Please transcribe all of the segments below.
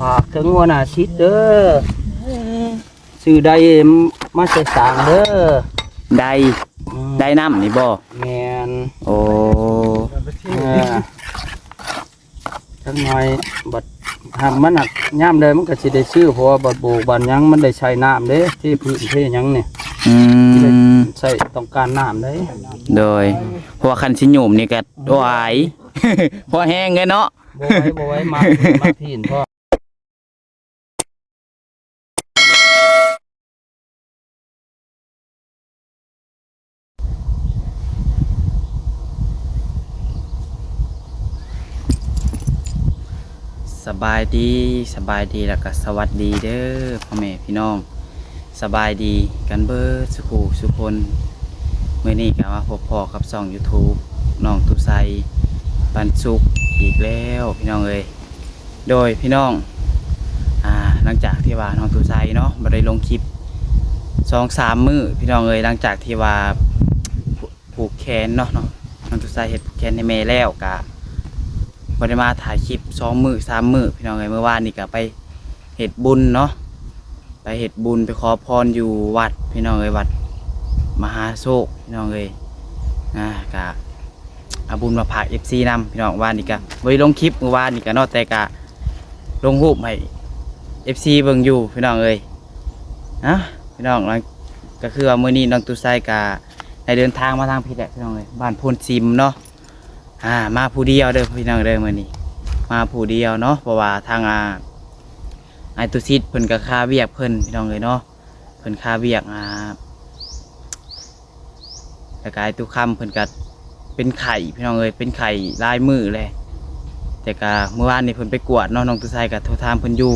ฝากถึงหัวหน้าชิดเด้อซื้อได้มาใส่สางเด้อได้อืมได้น้ำนี่บ่แมนโอ้เออจังหน่อยบัดหากมันหนักย่ามเลยมันก็สิได้ซื้อเพราะว่าบัดบูบัดหยังมันได้ใช้น้ำเด้ที่พื้นที่หยังเนี่ยอืมใช้ต้องการน้ำเด้โดยเพราะว่าคันสิโยมนี่ก็ไหวพอแห้งเลยเนาะบ่ไว้บ่ไว้มามาพีนพ่อ สบายดีสบายดีแล้วก็สวัสดีเด้อพ่อแม่พี่น้อง สบายดีกันเบิดสุขูสุคนเมื่อนี้ก็มาพบพอกับช่อง YouTube น้องตุไซปันสุกอีกแล้วพี่น้องเอ้ยโดยพี่น้องอ่าหลังจากที่ว่าน้องตุไซเนาะมาได้ลงคลิปสองสามมือพี่น้องเอ้ยหลังจากที่ว่าผูกแขนเนาะเนาะน้องตุไซเห็ดผูกแขนให้แม่แล้วกะ บได้มาถ่ายคลิปสองมือสามมือพี่น้องเอ้ยเมื่อวานนี่ก็ไปเห็ดบุญเนาะไปเห็ดบุญไปขอพรอยู่วัดพี่น้องเอ้ยวัด มหาโศกพี่น้องเอ้ยนะกะเอาบุญมาผากเอฟซีนำพี่น้องวานนี่กะไว้ลงคลิปเมื่อวานนี่กะนอกแต่กะลงรูปให้เอฟซีเบิ่งอยู่พี่น้องเอ้ยนะพี่น้องแล้วก็คือว่ามื้อนี้น้องตุไซกะได้เดินทางมาทางพี่แหละพี่น้องเอ้ยบ้านโพนซิมเนาะ อ่ามาผู้เดียวเด้อพี่น้องเด้อมื้อนี้ มาผู้เดียวเนาะเพราะว่าทางอ่าไอตุซิดเพิ่นก็ค่าเวียกเพิ่นพี่น้องเลยเนาะเพิ่นค่าเวียกอ่าแล้วก็ไอตุคำเพิ่นก็เป็นไข่พี่น้องเอ้ยเป็นไข่ลายมือเลย แต่ก็เมื่อวานนี้เพิ่นไปกวดเนาะน้องตุไซก็โทรถามเพิ่นอยู่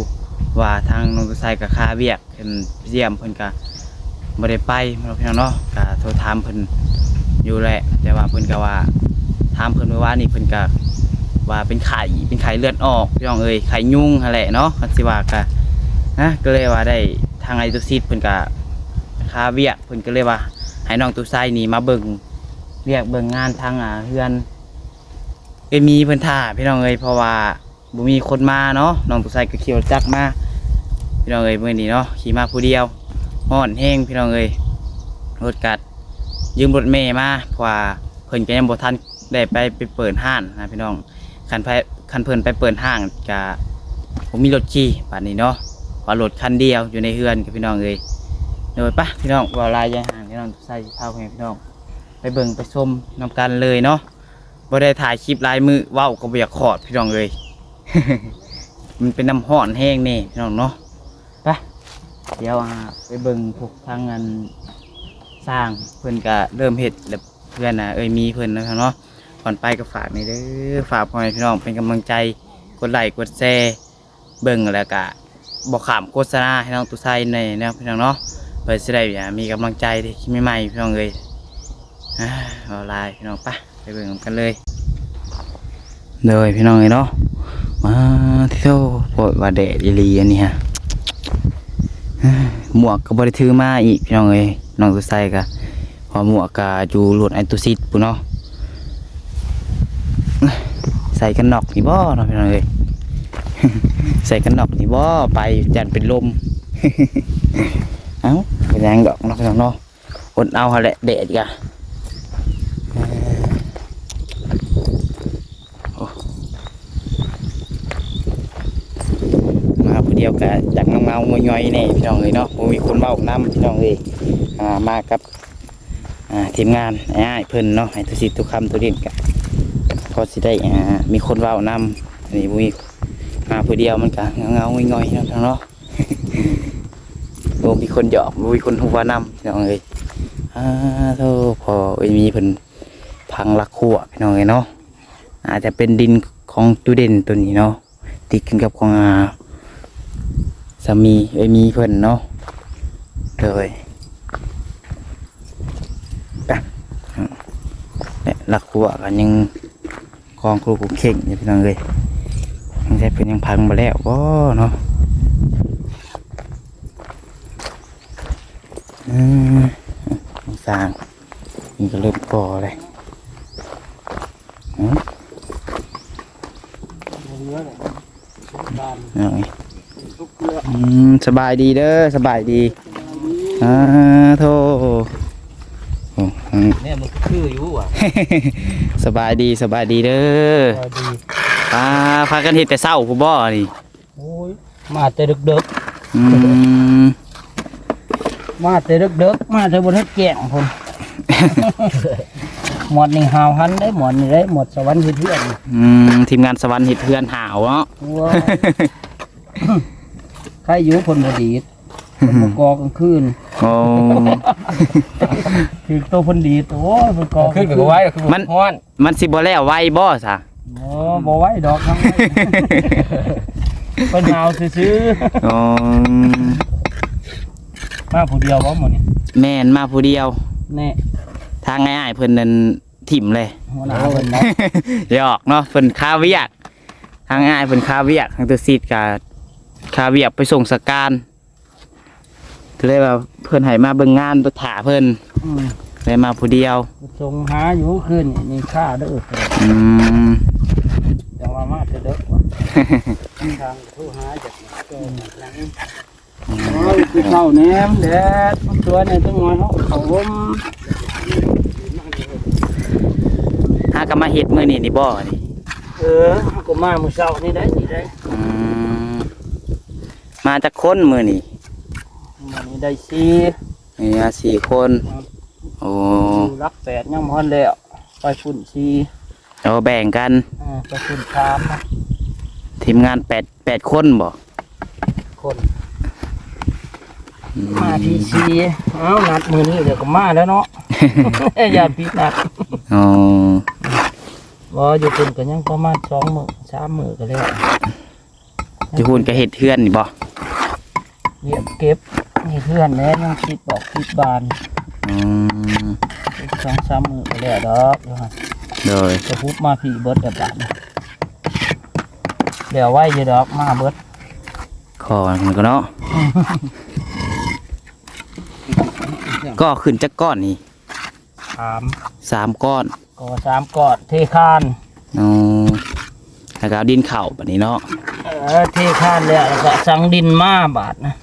ว่าทางน้องตุไซก็ค่าเวียกเพิ่นเยี่ยมเพิ่นก็บ่ได้ไปพี่น้องเนาะก็โทรถามเพิ่นอยู่แหละแต่ว่าเพิ่นก็ว่า ถามเพิ่นไว้ว่านี่เพิ่นก็ว่าเป็นไข่เป็นไข่เลือดออกพี่น้องเอ้ยไข่ยุ่งนั่นแหละเนาะคันสิว่าก็นะก็เลยว่าได้ทางไอตุซิดเพิ่นก็คาเวียกเพิ่นก็เลยว่า ให้น้องตุไซนี่มาเบิ่งเรียกเบิ่งงานทางอ่าเฮือนเอ้ยมีเพิ่นท่าพี่น้องเอ้ยเพราะว่าบ่มีคนมาเนาะน้องตุไซก็ขี่รถจักรมาพี่น้องเอ้ยมื้อนี้เนาะขี่มาผู้เดียวฮ้อนแห้งพี่น้องเอ้ยรถกัดยืมรถเมย์มาเพราะว่าเพิ่นก็ยังบ่ทัน ได้ไปไปเปิดห้างนะพี่น้องคันไปคันเพิ่นไปเปิดห้างกะผมมีรถขี่ป่านนี้เนาะว่ารถคันเดียวอยู่ในเฮือนกับพี่น้องเลยโดยปะพี่น้องว่าลายยายห่างพี่น้องใส่เท้าให้พี่น้อง ไปเบิ่งไปชมนำกันเลยเนาะบ่ได้ถ่ายคลิปลายมือว้าวก็บ่อยากขอดพี่น้องเลยมันเป็นน้ำห้อนแห้งนี่พี่น้องเนาะไปเดี๋ยวอ่าไปเบิ่งพวกทางงานสร้างเพิ่อนก็เริ่มเฮ็ดแล้วเพื่อนนะเอ้ยมีเพื่อนนะครับเนาะ ก่อนไปก็ฝากนี่เด้อฝากพ่อแม่พี่น้องเป็นกำลังใจกดไลค์กดแชร์เบิ่งแล้วก็บอกขามโฆษณาให้น้องตุไซในนะพี่น้องเนาะเพื่อจะได้อ่ามีกำลังใจที่คลิปใหม่ๆพี่น้องเลยอ่าเอาไลน์พี่น้องไปไปเบิ่งกันเลยเลยพี่น้องเลยเนาะมาเที่ยวปวดว่าแดดอีลีอันนี้ฮะหมวกก็บริถือมาอีกพี่น้องเลยน้องตุไซก็พอหมวกกาจูหลุดไอตุซิดปุ่นเนาะ ส่กันนอกนี่บ่เนาะพี่น้องเอ้ยใส่กันนอกนี่บ่ไปจันเป็นลมเอ้าเป็นแรงดอกเนาะพี่น้องเนาะอดเอาหาแหละเด็ดกะมาผู้เดียวกะอยากเงาๆงอยๆนี่พี่น้องเอ้ยเนาะมีคนเว้าน้ำพี่น้องเอ้ยอ่ามากับอ่าทีมงานอ้ายเพิ่นเนาะให้ทุกสิทุกคำทุกเด่นกัน พอสิได้อ่ามีคนเว้านำอันนี้บ่มีมาผู้เดียวมันก็เงาๆง่อยๆเนาะเนาะบ่มีคนหยอกบ่มีคนหัวนำพี่น้องเอ้ยอ่าโธ่พอเอ้ยมีเพิ่นพังลักขัวพี่น้องเอ้ยเนาะอาจจะเป็นดินของตูเด่นตัวนี้เนาะติดกันกับของอาสามีเอ้ยมีเพิ่นเนาะเลยเนี่ยลักหัวกันยัง กองครูกูเข่งอยู่พี่น้องเลยยังใช้เป็นยังพังมาแล้วบ่เนาะอืมสร้างนี่ก็เริ่มก่อเลยอืมเอนี่ยบ้าไงอืมสบายดีเด้อสบายดีอ่าโธ่ โอ้อืมเนี่ยมันคืออยู่อะสบายดีสบายดีเด้อพอดีอ่าพากันเฮ็ดแต่เช้ากูบ่นี่โอ้ยมาแต่ดึกอืมๆมาแต่ดึกๆมาแต่บนเฮ็ดแกงพุ่นหมดนี่หาวหันได้หมดนี่ได้หมดสวรรค์เฮ็ดเพื่อนอืมทีมงานสวรรค์เฮ็ดเพื่อนหาวเนาะ ว้าใครอยู่ผลบดีดผลบกอกลางคืน โอ้คือตัวผลดีดโอ้ยผลกอกขึ้นไปก็ไว้คือมันฮ้อนมันสิบ่แล้วไวบ่ซะโอ้บ่ไหว้ดอกทั้งนั้นเป็นหาวซื้ออ๋อๆมาผู้เดียวบ่หมดนี่แม่นมาผู้เดียว แน่ทางง่ายๆเพิ่นนั่นถิ่มเลย หัวหน้าเพิ่นเนาะหยอกเนาะเพิ่นคาเวียกทางง่ายเพิ่นคาเวียกทางตัวซีดกับคาเวียกไปส่งสการก็ เลยว่าเพิ่นให้มาเบิ่งงานตัวถาเพิ่นอืมเลยมาผู้เดียวส่งหาอยู่คืนนี่นี่ค่าเด้ออืมจังว่ามาแต่เด้อว่ะทางโทรหาจากก็หลังโอ้ยคือเข้าแหนมแดดมันตัวเนี่ยจังหวะเฮาเข้าห่มหาก็มาเฮ็ดมื้อนี้นี่บ่นี่เออเฮาก็มามื้อเช้านี่ได้นี่ได้อืมมาจากคนมื้อนี้ มันนี่ได้สี่นี่มาสี่คน โอ้อยู่รักแปดยังบ่ทันแล้วไปฝุ่นสี่เราแบ่งกัน อ่าไปฝุ่นสามนะทีมงานแปดแปดคนบ่คนอืมาที่สี่เอ้านัดมื้อนี้เดี๋ยวก็มาแล้วเนาะ อย่าผิดนัดอ๋อบ่อยู่เพิ่นก็ยังประมาณ2มื้อ3มื้อก็แล้วจะพูนก็เฮ็ดเทือนนี่บ่เรียบเก็บ นี่เพื่อนแน่ยังคิดบอกคิดบานอืมอีกสองสามมือก็แล้วดอกเดี๋ยวฮะโดยจะพุบมาผีเบิดแบบบาดนี่เดี๋ยวไว้อยีดอกมาเบิดขอมันก็เนาะ ก็ขึ้นจักก้อนนี่สามสามก้อนก็สามกอดเทคานอ๋อแล้วก็เอาดินเข่าแบบนี้เนาะเออเทคานแล้วแล้วก็สังดินมาบาดนะ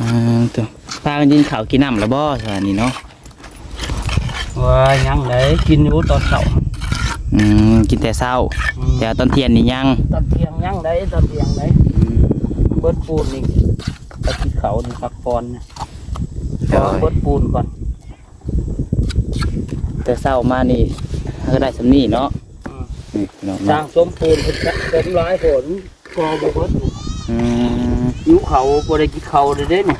อ่าตัวพากันดินเข่ากินน้ำแล้วบ่สานี่เนาะว่ายังไหนกินอยู่ตอนเช้าอืมกินแต่เช้าอืมแต่ตอนเที่ยงนี่ยังตอนเที่ยงยังไหนตอนเที่ยงไหนเบิดปูนนี่ไปกินเขานี่พักปอนเนี่ยโดยเบิดปูนก่อน แต่เช้ามานี่ก็ได้สำนี่เนาะอืมนี่พี่น้องสร้าเนาะงสมปูนเป็นสมร้ายฝนกอบ่เบิดอืม หิวเขาบ่ได้กินเขาเลยเด้นี่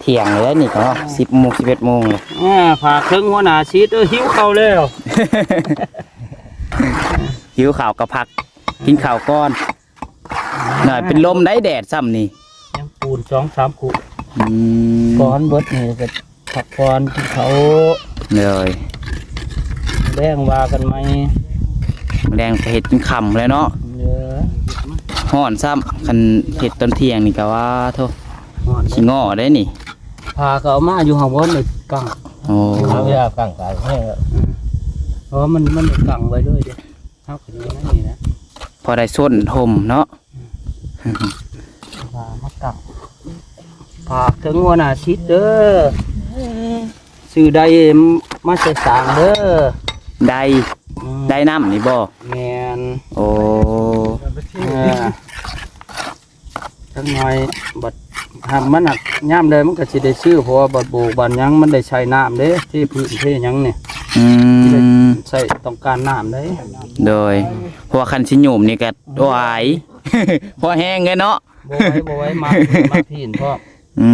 เที่ยงเลยนี่ก็เนาะสิบโมงสิบเอ็ดโมงเลยอ่าผ่าเครื่องหัวหน้าชีดเออหิวเขาแล้วหิวข่าวกระพัก กินข่าวก้อนหน่อยเป็นลมได้แดดซ้ำนี่ยังปูนสองสามขุอืมก้อนเบิดนี่ก็ผักก้อนกินเขาเลยแรงว่ากันไหมแดงไปเห็ดกินคำเลยเนาะเนื้อ ห่อนซ้ำคันเห็ดตอนเที่ยงนี่ก็ว่าโทษหอนขี้งอได้นี่พาเขาเอามาอยู่ห้องบนในกังโอ้เอาเวลาข้างกายให้เพราะว่ามันมันกังไว้เลยเด้เท่ากันนี้นั่นนี่นะพอได้ส้นทมเนาะพามากังพาเครื่องหัวหน้าชีดเด้อซื้อได้มาใส่สางเด้อได้อืมได้น้ำนี่บ่แมนโอ้ เออ จังหน่อยบัดหากมันหักย่ามเลยมันก็สิได้ซื้อเพราะว่าบัดโบกบัดหยังมันได้ใช้น้ำเด้ที่พื้นที่หยังเนี่ยอืมใช้ต้องการน้ำเด้โดยเพราะว่าคันชิโยมนี่ก็ไหวพอแห้งเลยเนาะบ่ไว้บ่ไว้มามาพีนเพราะอื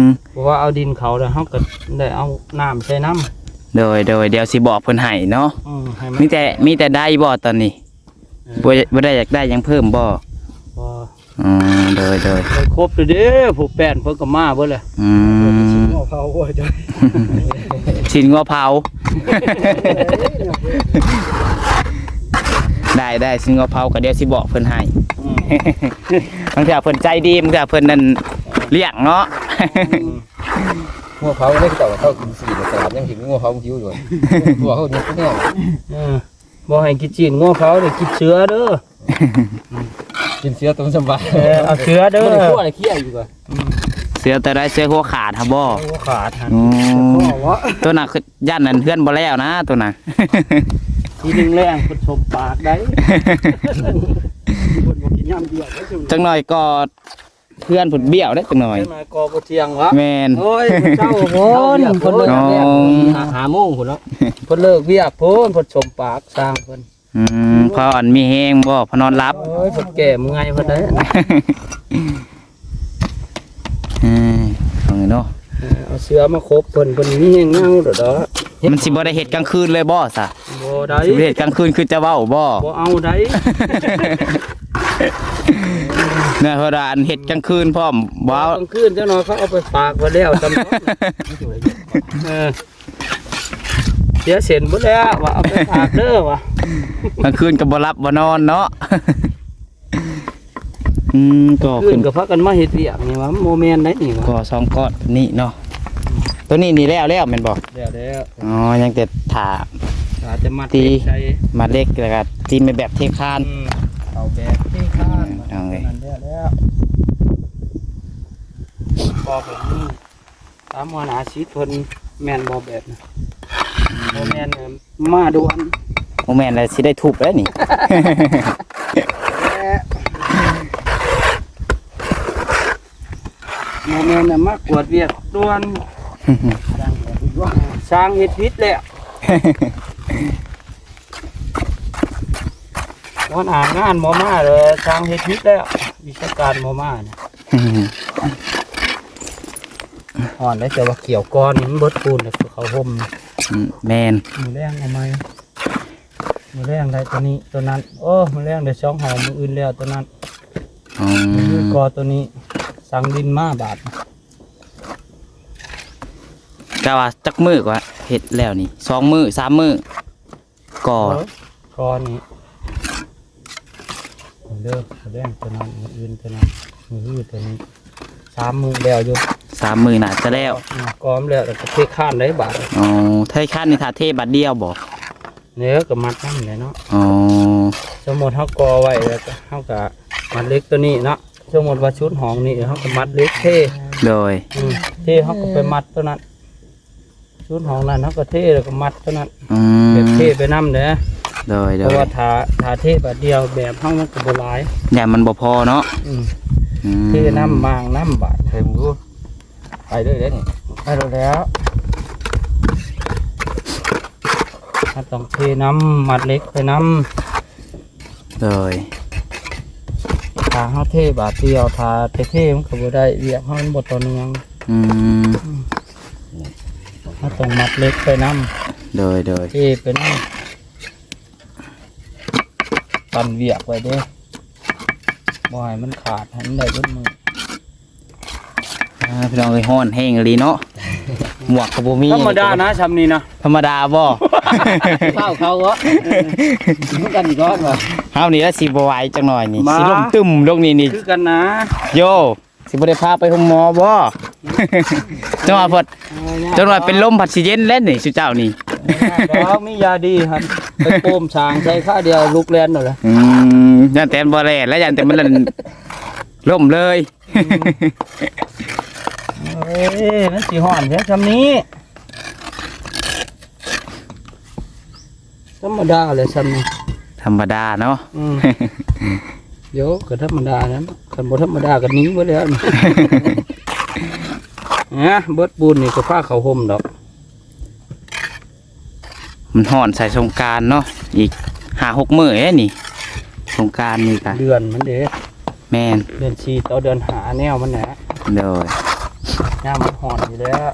มเพราะว่าเอาดินเขาแล้วเฮาก็ได้เอาน้ำใช้น้โดยโดยเดี๋ยวสิบอกเพิ่นให้เนาะำอืมให้มันมีแต่มีแต่ได้บ่ตอนนี้บ่บ่ได้อยากได้หยังเพิ่มบ่บ่ อ๋อโดยโดยไปครบเลยเด้อผู้แป้นเพิ่นก็มาเบิดเลยอืมเขาโอ้ยจ้ะชิ้นงัวเผา ได้ได้ชิ้นงัวเผาก็เดี๋ยวสิบอกเพิ่นให้อืมบางเทื่อเพิ่นใจดีบางเทื่อเพิ่นนั่นเลี้ยงเนาะงัวเผาได้เต่าเท่ากินสี่สลับยังหิวงัวเผาหิวอยู่ตัวเขาเนี่ยเนี่ยเออบ่ให้กินจีนงัวเขาเด้กินเชื้อเด้อ กินเสือตัวสบายเออเอาเสือเด้อบ่ได้คั่วอะไรเคี่ยวอยู่ก่อนเสือตัวได้เสือหัวขาดฮะบ่หัวขาดหันอ๋อพ่อวะตัวน่ะคือย่านนั้นเพื่อนบ่แล้วนะตัวน่ะทีหนึงแรงเพิ่นชมปากได้เพิ่นบ่กินยามเดียวก็จุ่มจังหน่อยก็เพื่อนผุดเบี้ยวได้จังหน่อยเพิ่นมากอบ่เที่ยงวะแมนโอ้ยเจ้าโพนเพิ่นเลิกอ๋อเวียกหาหาโมงพุ่นเนาะเพิ่นเลิกเวียกโพนเพิ่นชมปากสร้างเพิ่น อืมพออ่อนมีแฮงบ่พอนอนรับ โอ้ยเพิ่นแก่มึงไงเพิ่นได้อืมเอาไงเนาะเออเอาเสือมาครบเพิ่นเพิ่นมีแห้งเงาเด้อเด้อมันสิบ่ได้เฮ็ดกลางคืนเลยบ่ซะบ่ได้สิบ่ได้เฮ็ดกลางคืนคือจะเว้าบ่บ่เอาได้เนี่ยเพราะว่าอันเฮ็ดกลางคืนพร้อมบ่เอากลางคืนเจ้าหน่อยเขาเอาไปฝากไว้แล้วจำเนาะเออเสียเส้นบ่แล้วว่าเอาไปฝากเด้อว่ะ กลางคืนก็บ่รับบ่นอนเนาะ อืมก็คืขึ้นนก็พักกันมาเฮ็ดเวียกนี่ว่าโมเมนต์ได้นี่ว่าก็สองก้อนนี่เนาะ ตัวนี้นี่แล้วแล้วแม่นบ่แล้วแล้วอ๋อ ยังแต่ถา อาจจะมาตี ใช้มาเล็กแล้วก็ตีไม่แบบเทคานอืมเอาแบบที่ข้านเอาเลย นั่นแล้วแล้วพอผมนี่ตามหัวหน้าชีพเพิ่นแม่นบ่แบบนะบ่แม่นเอิ่มมาด่วน โมแม่นแล้วสิได้ทุบแล้วนี่ โมเมนต์น่ะมากวดเวียกด่วนสร้างเฮ็ดพิษแล้ววันอ่านงานบ่มาเลยสร้างเฮ็ดพิษแล้ววิชาการบ่มาเนี่ยอ่อนได้แต่ว่าเกี่ยวก้อนนี่มันเบิดปูนแต่เขาห่มอืมแมนมือแรงเอาไหม มือแรงได้ตัวนี้ตัวนั้น โอ้มือแรงได้ช่องหอมมืออื่นแล้วตัวนั้นอ๋อมือกอตัวนี้ สั่งดินมาบาทกะว่าจักมือกว่าเฮ็ดแล้วนี่สองมือสามมือก่อ กอนี้เด้อมือแรงตัวนั้นมืออื่นตัวนั้นมืออื่นตัวนี้สามมือแล้วอยู่สามมือน่ะจะแล้วกอมแล้วแล้วก็เทข้านได้บาทอ๋อไทยคันนี่ถ้าเทบัดเดียวบ่ เนื้อก็มัดน้ำเลยเนาะอ๋อสมมติเขากอไว้แล้วก็เขาก็มัดเล็กตัวนี้เนาะสมมติว่าชุดหองนี่เขาก็มัดเล็กเท่โดยอืมเท่เขาก็ไปมัดตัวนั้น ชุดของนั้นเขาก็เท่แล้วก็มัดตัวนั้นอืมแบบเท่ไปน้ำเด้อโดยเพโดราะยว่าทาทาเท่แบบเดียวแบบเขามันก็บหลายอย่ามันบ่พอเนาะอืมอืมเท่น้ำบางน้ำบาดเฮ้ยมึงดูไปเลยเด้อนี่ไปแล้ว แล้วถ้าต้องเทน้ำมัดเล็กไปน้โดยำทาเขาเท่บาดเดียวทาเท่ๆมันก็บ่ได้เวียกเขามันบดต่อเนื่องอืมถ้าต้องมัดเล็กไปน้โดย โดยำเทไปน้ำปันเวียกไว้เด้บ่ให้มันขาดให้มันได้เบนมือ อ่าพี่น้องเอ้ยฮ้อนแห้งอีหลีเนาะ หมวกก็บ่มีธรรมดานะชำนี้นะธรรมดาบ่ข้าวเขาก็กินกันอีกรอบว่ะเฮานี่ละสิบ่ไหวจังหน่อยนี่มาสิลมตึมลงนี่นี่คือกันนะ โยสิบ่ได้พาไปห้องหมอบ่จังหวะเพิ่นจังหวะเป็นลมผัดสิเย็นแล้วนี่สุเจ้านี่แล้วมียาดีครับไปโปมช้างใช้ค่าเดียวลูกแลนหน่อยละอืมยันแต่บ่แล่แล้วยันแต่มันลั่นล่มเลย เอ้ยมันสีห่อนแค่ชำนี้ธรรมดาเลยชำนี้ธรรมดาเนาะอืมเดี๋ยวก็ธรรมดานะคันบ่ธรรมดากันนี้ไว้แล้วนี่เนี่ยเบิดบุญนี่ก็ผ้าเขาวห่มดอก มันห่อนใส่สงกรารเนาะอีก5-6มื้อเอ้นี่สงกรารนี่ก็เดือนมันเด้แม่นเดือนชีต่อเดือนหาแนวมันแหนะโดย ย่ามมันห่อนอยู่แล้ว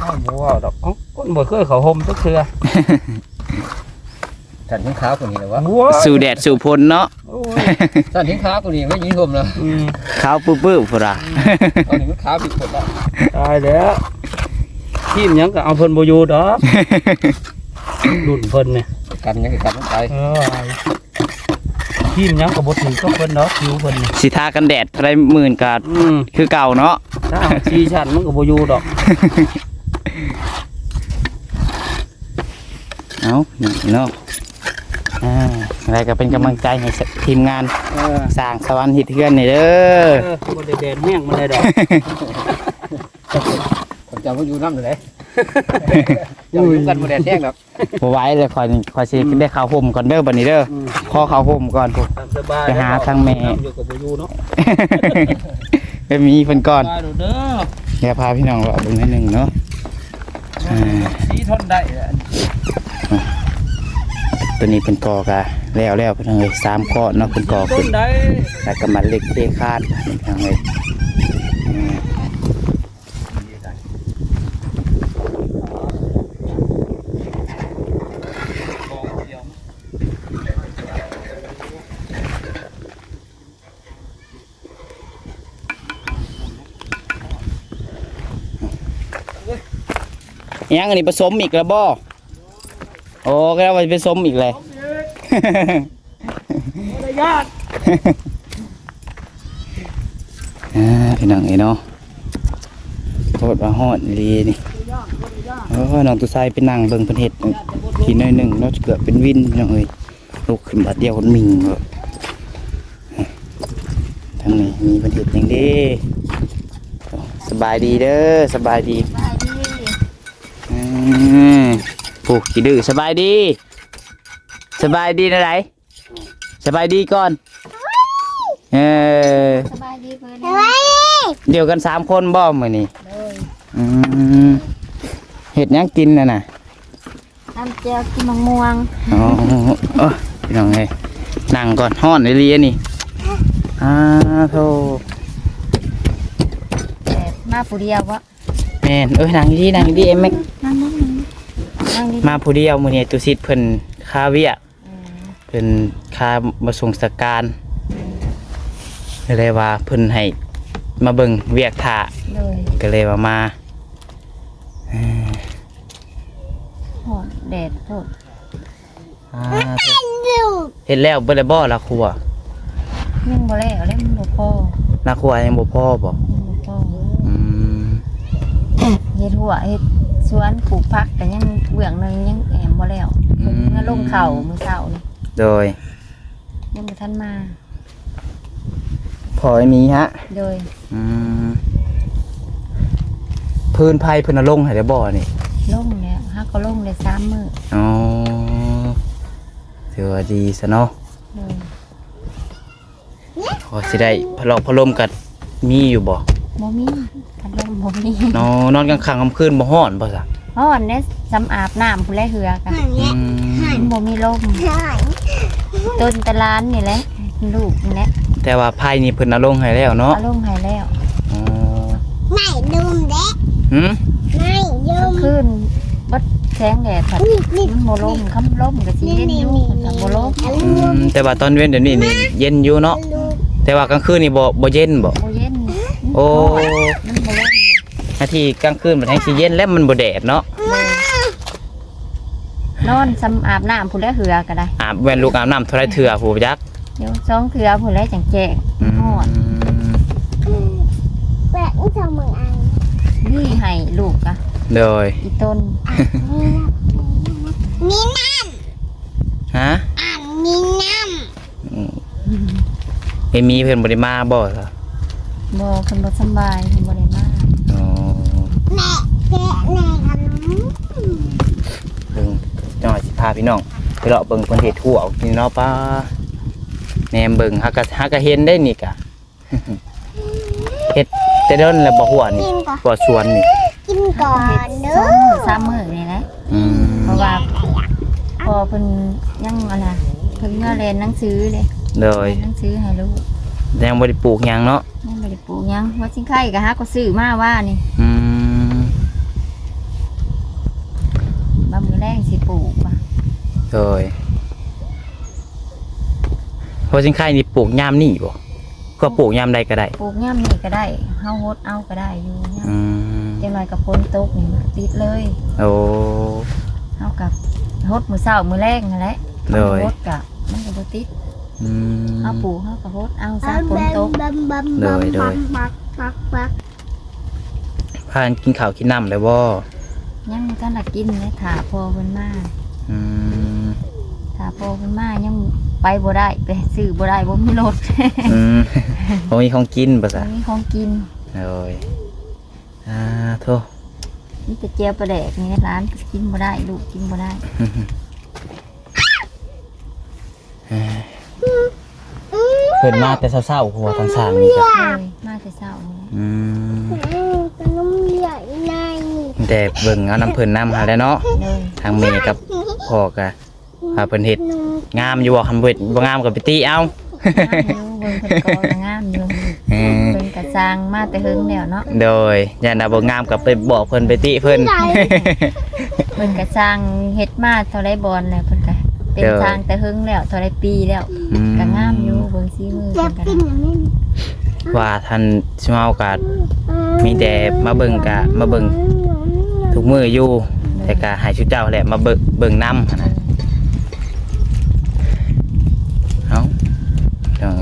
ข้าวบัวดอกเอ้าคนบ่เคยเขาวห่มสักเทื่อสั่นทิ้งขาคนนี้เลยวะบัวสู่แดดสู่พลเนาะโอ้ยสั่นทิ้งขาคนนี้ไม่ยิ้มชมนะอืมขาวปื้อๆพุ่นล่ะเอาหนึ่งมันขาผิดคนละตายแล้วทีมหยังก็เอาเพิ่นบ่อยู่ดอกรุ่นเพิ่นเนี่ยกันยังกันต้องไปเออ ทีมยังก็บ่ถึงก็เพิ่นดอกผิวเพิ่นนี่สิทากันแดดเท่าไรหมื่นก็อืมคือเก่าเนาะ ถ้าชีชันมันก็บ่อยู่ดอกเอานี่เนาะอ่าอะไรก็เป็นกำลังใจให้ทีมงานเออสร้างสวรรค์ฮิตเทือนนี่เด้อ เออบ่ได้แดนแห้งมันได้ดอก ผมจำว่าอยู่น้ำเลย อยู่กันบ่ได้แท่งดอกบ่ไหว้เลยคอยนี่คอยสิได้ข้าวห่มก่อนเด้อบัดนี้เด้ออืมขอข้าวห่มก่อนพุ่นตามสบายไปหาทางแม่ อยู่กับบ่อยู่เนาะไปมีเพิ่นก่อน สบายเด้อเดี๋ยวพาพี่น้องเลาะเบิ่งให้หนึงเนาะอ่าสีทนได้อะตัวนี้เป็นกอกะแล้วแล้วเพิ่นเอ้ยสามก้อนเนาะเป็นกอทขึ้นนได้แล้วก็มาเล็กเทคาดนี่พี่น้องเอ้ยอืม ยังอันนี้ผสมอีกแล้วบ่โอ้ก็ว่าผสมอีกเลยระยะอ่าพี่น้องไอ้เนาะโคตรว่าฮอดอีหลีนี่โอ้น้องตุไซไปนั่งเบิ่งเพิ่นเฮ็ดทีน้อยหนึงเนาะเกือบเป็นวินพี่น้องเอ้ยลุกขึ้นบาดเดียวคนมิงเนาะทางนี้มีเพิ่นเฮ็ดหยังเด้สบายดีเด้อสบายดีอืม ผูกกี่ดื้อสบายดี สบายดีนะไรสบายดีก่อน เออสบายดีเพื่อนเดียวกันสามคนบ่มื้อนี้เลยอืมเห็ดหยังกินน่ะน่ะน้ำเจียวกินมะม่วงอ๋อเอ้อพี่น้องเอ้ยนั่งก่อนฮ้อนเลยลีอันนี่อ้าโธ่แต่มาผู้เดียววะ แม่นเอ้ยนั่งดีๆนั่งดีๆเอ็มแม็กนั่งนั่งนั่งนั่งดีมาผู้เดียวมื้อนี้ตุสิทธิ์เพิ่นค่าเวียกอืมเพิ่นค่ามาส่งสการเลยว่าเพิ่นให้มาเบิ่งเวียกท่าเลยก็เลยว่ามาเอ้อโหดแดดโทษอ่าโธ่เฮ็ดแล้วเบิดแล้วบ่ละครัวยังบ่แล้วเล่มบ่พอละครัวยังบ่พอบ่ยังบ่พออืมเฮ็ดหัวเฮ็ดสวนปลูกผักแต่ยังเบื้องหนึงยังแอมบ่แล้วเพิ่นมาลงเข่ามื้อเช้านี่โดยยังบ่ทันมา พอไอ้มีฮะโดยอืมพื้นไผ่พื้นนลงค์ให้ได้บ่นี่ลงแล้วฮักก็ลงได้สามมื้ออ๋อถือว่าดีซะเนาะเลยพอสิได้พะเลาะพะลมกันมีอยู่บ่บ่มีพัด ลมบ่มีนอนนอนกลางค่ำกลางคืนบ่ฮ้อนบ่ซะฮ้อนเด้สำอาบน้ำผู้แลเหือกะอืมมันบ่มีลมต้นตะลานนี่แหละลูกนี่แหละแต่ว่าไผ่นี่เพิ่นนลงค์ให้แล้วเนาะเอาลงให้แล้วอ๋อไม่ดุมเด็กหืมไม่ดุกลางมคืนบดแสงแดดผัดนี่นี่มันบ่ลมคำลมก็สิเย็นอยู่มันก็บ่ลมอืมแต่ว่าตอนเว้นเดี๋ยวนี้นี่เย็นอยู่เนาะแต่ว่ากลางคืนนี่บ่บ่เย็นบ่บ่เย็นโอ้มันบ่ลมนาทีกลางคืนมันแห้งสิเย็นแล้วมันบ่แดดเนาะนอนสำอาบน้ำผู้แลเหือก็ได้อาบแว่นลูกอาบน้ำเท่าไรเถื่อผู้ยักษ์เดี๋ยวสองเถือผู้แลจังแจกอืมฮอดแปะนี่ทำมึงอันนี่ให้ลูกอะโดยอีต้นมีน้ฮะำอ่านมีน้อืมเอมีเพิ่นบ่ได้มาบ่ซะบ่เพิ่นบ่สำบายเพิ่นบ่ได้มา อ๋อำแม่แกะแม่ขนม เพิ่งจังหวัดสิพาพี่น้องไปเลาะเบิ่งเพิ่นเฮ็ดทั่วเอากินเนาะป้าแหนมเบิ่งฮักก็ฮักก็เห็นได้นี่กะเฮ็ดแต่เดินแล้วบ่หัวนี่กินก่อนบ่สวนนี่กินก่อนเด้สอองมื้อสามมื้อนี่แหละอืมเพราะว่าพอเพิ่นยังอะไรเพิ่นเมื่อเรียนหนังสือเด้โดยเรียนหนังสือให้ลูกยังบ่ได้ปลูกหยังเนาะยังไม่ได้ปลูกหยังว่าสิงไข่ก็หาก็ซื้อมาว่านี่ อืม บะมือแรงสิปลูกว่ะ โดยเพราะสินค้านี่ปลูกยามนี่บ่ก็ปลูกยามใดก็ได้ ปลูกย่ำนี่ก็ได้เฮาฮดเอาก็ได้อยู่ย่อืมำจังหน่อยกับฝนตกนี่ติดเลยโอ้ เฮากับฮดมื้อเช้ามื้อแรงนั่นแหละโดยฮดกะมันก็บ่ติดอืม เฮาปลูกเฮาก็ฮดเอาซะฝนตกบัมบัมโดบัมยโดบัยมบักบักบักพากันกินข้าวกินน้ำเลยบ่ยังบ่ทันได้กินเลยถ่าพอเพิ่นมาอืม ถ้าโพขึ้นมายังไปบ่ได้ไปซื้อบ่ได้บ่มีรถอืมบ่มีของกินบ่ซะบ่มีของกินโอ้ยอ่าโทมีแต่เจียวปลาแดกนี่ร้านก็กินบ่ได้ลูกกินบ่ได้เพิ่นมาแต่เช้าๆหัวทางสร้างนี่จ้ะเลยมาแต่เช้านี่แหละอืมขนมใหญ่ในแต่เบิ่งเอาน้ำเพิ่นน้ำหาแล้วเนาะเลยทางเมย์กับพ่อก็ พาเพิ่นเฮ็ดงามอยู่บ่คันบ่เฮ็ดบ่งามก็ไปตีเอางามอยู่เบิ่งเพิ่นก็งามอยู่อืมเพิ่นก็สร้างมาแต่เฮิงแล้วเนาะโดยยันดาบ่งามก็ไปบอกเพิ่นไปติเพิ่นเพิ่นก็สร้างเฮ็ดมาเท่าไรบอลแล้วเพิ่นก็เป็นเด้อสร้างแต่เฮิงแล้วเท่าไรปีแล้วอืมก็งามอยู่เบิ่งซีมืออยาเพิ่กนก็กินอย่างนี้ว่าท่านสิมาโอกาสมีแต่มาเบิ่งกะมาเบิ่งทุกมื้ออยู่แต่ก็ให้ชุดเจ้าแหละมาเบิ่งเบิ่งนำนะเอ้า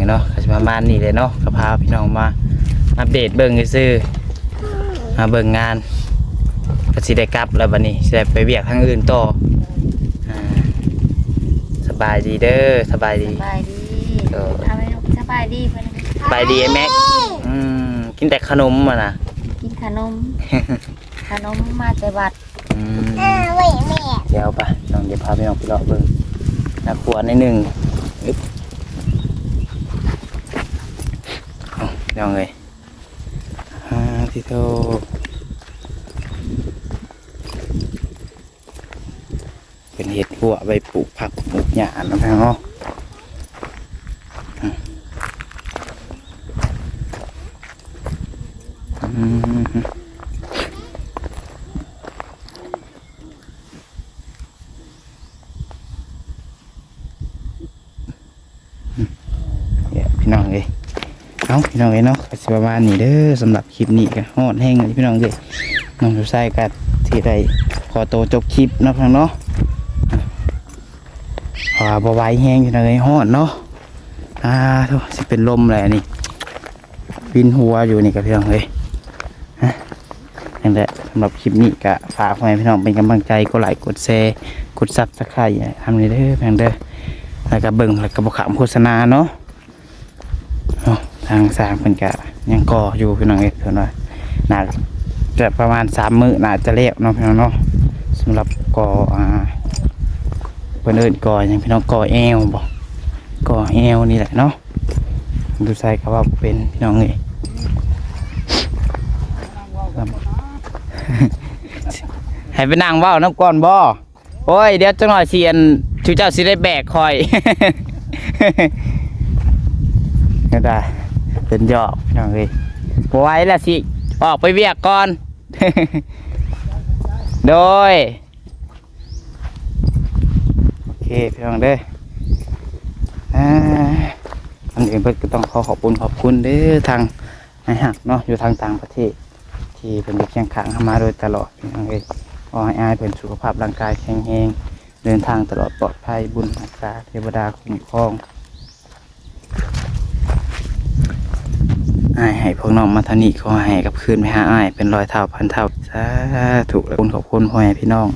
จังไงเนาะก็สิประมาณนี้เลยเนาะก็พาพี่น้องมาอัปเดตเบิ่งซื่อๆมาเบิ่งงานก็สิได้กลับแล้วบัดนี้สิได้ไปเวียกทางอื่นต่ออ่าสบายดีเด้อสบายดี สบายดีเออ ทำให้ลูกสบายดีเพิ่นสบายดีไอ้แม็กอืมกินแต่ขนมอะนะ กินขนม ขนมมาแต่วัดอืมเออเว้ยแม่เดี๋ยวไปน้องเดี๋ยวพาไปน้องไปเลาะเบิ่งนักขวดในหนึ่งอึ๊บ เอาเดี๋ยวไงอ่าที่โตเป็นเห็ดหัวใบปลูกผักปลูกหญ้านะพี่น้องเนาะอืมอืม เนี่ยพี่น้องเอ้ย เอาพี่น้องเอ้ยเนาะสิประมาณนี้เด้อสำหรับคลิปนี้ก็ฮอดแห้งเลยพี่น้องเอ้ยน้องดูไส้กัที่ได้ขอโตจบคลิปเนาะพี่น้องเนาะอะขอบ่ไวแห้งพี่น้องเอ้ยฮอดเนาะอ่าโธ่สิเป็นลมเลยนนี้วินหัวอยู่นี่กับพี่น้องเอ้ยฮะนั่นแหละสำหรับคลิปนี้ก็ฝากให้พี่น้องเป็นกำลังใจกดไลค์กดแชร์กดซับสไครต์ทำนี่เด้อพี่น้องเด้อแล้วก็เบิ่งแล้วก็บขามโฆษณาเนาะ ทางสร้างเพิ่นก็ยังก่ออยู่พี่น้องเอ้ยเพิ่นว่าน่าจะประมาณสามมื้อน่าจะแล้วเนาะพี่น้องเนาะสำหรับก่ออ่าเพิ่นเอิ้นก่อหยังพี่น้องก่อแอวบ่ก่อแอวนี่แหละเนาะดูใส่ก็ว่าเป็นพี่น้องเอ้ยให้ไปนั่งเว้าน้ำก่อนบ่โอ้ยเดี๋ยวจังหน่อยสิอันชูเจ้าสิได้แบกคอย ก็ได้ เป็นหยอกพี่น้องเอ้ยไว้ล้วสิออกไปเวียกก่อน โดยโอเคพี่น้องเด้ออ่าอันอื่นเพิ่นก็ต้องขอขอบคุณขอบคุณเด้อทางนายหักเนาะอยู่ทางต่างประเทศ ที่เป็นเคียงข้างเข้ามาโดยตลอดพี่น้องเอ้ยขอให้อายเป็นสุขภาพร่างกายแข็งแรงเดินทางตลอดปลอดภัยบุญรักษาเทวดาคุ้มครอง อายให้พวกน้องมาทานี้ขอให้กับคืนไปหาอายเป็นร้อยเท่าพันเท่าสาธุและคุณขอบคุณพ่อแม่พี่น้อง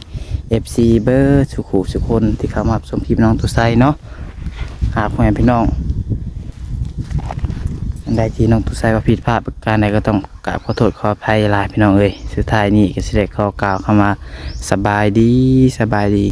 FC เบอร์สุขุสุคนที่เข้ามารับชมคลิปน้องตุไซเนาะหากพ่อแม่พี่น้องอันใดที่น้องตุไซว่าผิดพลาดประการใดก็ต้องกราบขอโทษขออภัยลายพี่น้องเอ้ยสุดท้ายนี้ก็สิได้ขอกล่าวเข้ามาสบายดีสบายดี